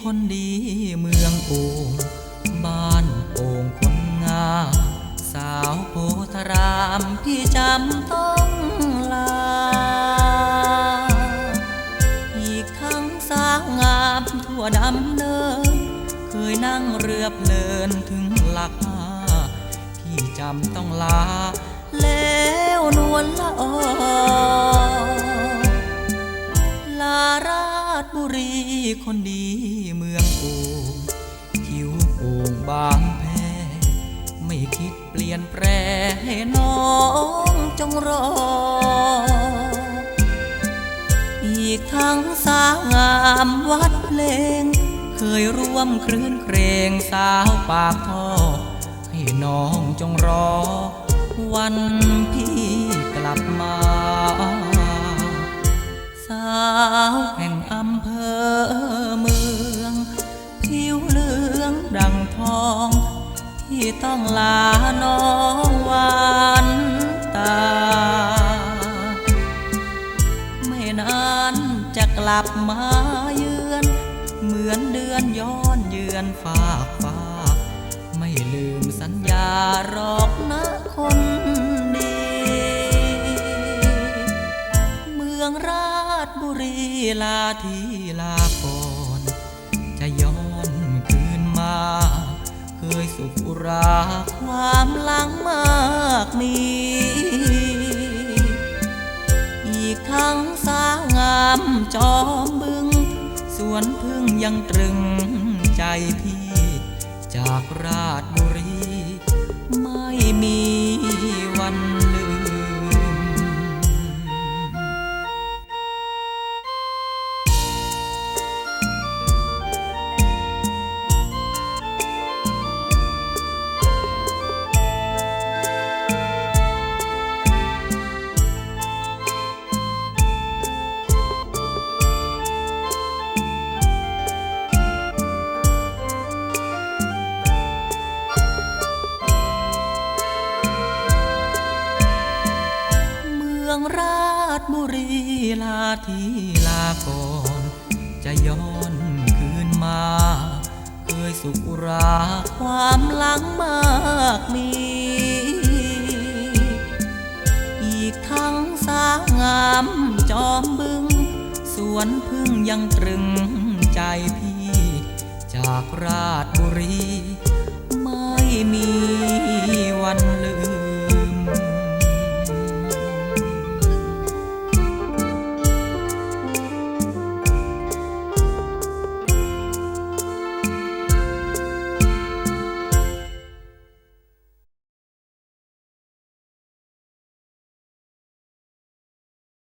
คนดีเมืองโอ่งบ้านโป่งคนงาม สาวโพธารามพี่จำต้องลา อีกทั้งสาวงามทั่วดำเนิน เคยนั่งเรือเพลินถึงหลักห้าพี่จำต้องลา แล้วนวลละออ รีคนดีเมืองโอ่งผิวโอ่งบางแพไม่คิดเปลี่ยนแปลงให้น้องจงรอ อีกทั้งสาวงามวัดเพลง เคยร่วมคลื่นเครงสาวปากท่อ ให้น้องจงรอ วันพี่กลับมา สาวแห่งำเภอเมือง ผิวเหลืองดังทอง ที่ต้องลาน้องวานตา ไม่นานจะกลับมาเยือน เหมือนเดือนย้อนเยือนฝากฟ้า ไม่ลืมสัญญาหรอกนะ ราชบุรีลาทีลาก่อนจะย้อนคืนมา เคยสุขราความหลังมากมี อีกทั้งสาวงามจอมบึง สวนพึ่งยังตรึงใจพี่ จากราชบุรีไม่มี องราชบุรีลาทีลาก่อนจะย้อนคืนมา เคยสุขราความหลังมากมี อีกทั้งสาวงามจอมบึง สวนพึ่งยังตรึงใจพี่ จากราชบุรีไม่มี